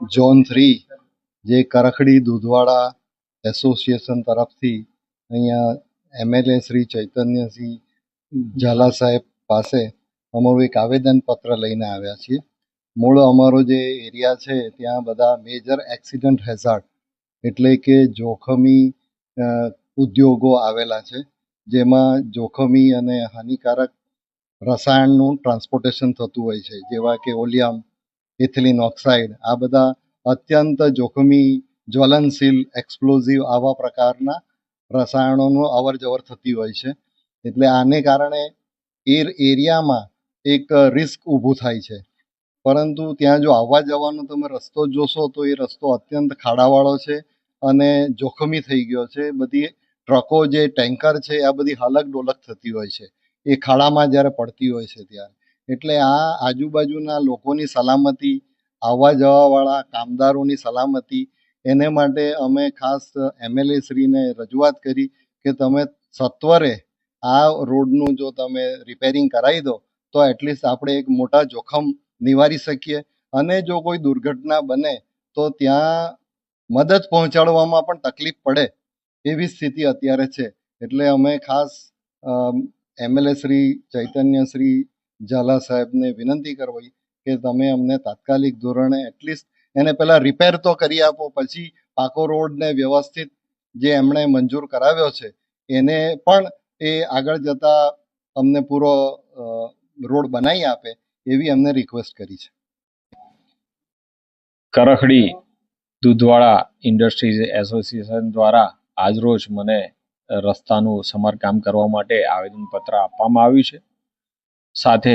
Zone three જે કરખડી દૂધવાળા association તરફથી અહીંયા એમએલએ શ્રી ચૈતન્યસિંહ ઝાલા સાહેબ પાસે અમારું એક આવેદનપત્ર લઈને આવ્યા છીએ. મૂળ અમારો જે એરિયા છે, ત્યાં બધા મેજર એક્સિડન્ટ હેઝાર્ડ એટલે કે જોખમી ઉદ્યોગો આવેલા છે, જેમાં જોખમી અને હાનિકારક રસાયણનું ટ્રાન્સપોર્ટેશન થતું હોય છે, જેવા કે ઓલિયમ ઇથિલિન ઓક્સાઇડ આ બધા અત્યંત જોખમી, જ્વલનશીલ એક્સપ્લોઝિવ આવા પ્રકારના રસાયણોનું અવર જવર થતી હોય છે. એટલે આને કારણે એ એરિયામાં એક રિસ્ક ઊભું થાય છે. પરંતુ ત્યાં જો આવવા જવાનો તમે રસ્તો જોશો તો એ રસ્તો અત્યંત ખાડાવાળો છે અને જોખમી થઈ ગયો છે. બધી ટ્રકો જે ટેન્કર છે, આ બધી હલક ડોલક થતી હોય છે. એ ખાડામાં જ્યારે પડતી હોય છે ત્યારે. એટલે આ આજુબાજુના લોકોની સલામતી, આવવા જવાવાળા કામદારોની સલામતી, એને માટે અમે ખાસ એમએલએ શ્રીને રજૂઆત કરી કે તમે સત્વરે આ રોડનું જો તમે રિપેરિંગ કરાવી દો, તો એટલીસ્ટ આપણે એક મોટા જોખમ નિવારી શકીએ. અને જો કોઈ દુર્ઘટના બને, તો ત્યાં મદદ પહોંચાડવામાં પણ તકલીફ પડે એવી સ્થિતિ અત્યારે છે. એટલે અમે ખાસ એમએલએ શ્રી, ચૈતન્ય શ્રી ઝાલા સાહેબને વિનંતી કરવી કે તમે અમને તાત્કાલિક ધોરણે એટલીસ્ટ એને પહેલાં રિપેર તો કરી આપો, પછી પાકો રોડને વ્યવસ્થિત જે એમણે મંજૂર કરાવ્યો છે, એને પણ એ આગળ જતા અમને પૂરો રોડ બનાવી આપે એવી અમને રિક્વેસ્ટ કરી છે. કરખડી દૂધવાળા ઇન્ડસ્ટ્રીઝ એસોસિએશન દ્વારા આજરોજ મને રસ્તાનું સમારકામ કરવા માટે આવેદનપત્ર આપવામાં આવ્યું છે. સાથે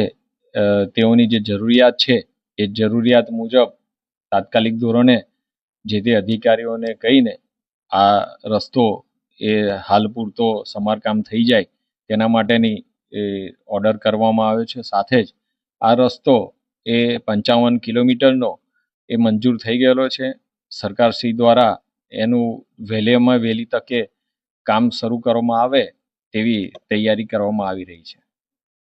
તેઓની જે જરૂરિયાત છે, એ જરૂરિયાત મુજબ તાત્કાલિક ધોરણે જે તે અધિકારીઓને કહીને આ રસ્તો એ હાલ પૂરતો સમારકામ થઈ જાય, તેના માટેની, એ, ઓર્ડર કરવામાં આવ્યો છે. સાથે જ આ રસ્તો એ પંચાવન કિલોમીટરનો એ મંજૂર થઈ ગયેલો છે. સરકારશ્રી દ્વારા એનું વહેલેમાં વહેલી તકે કામ શરૂ કરવામાં આવે તેવી તૈયારી કરવામાં આવી રહી છે.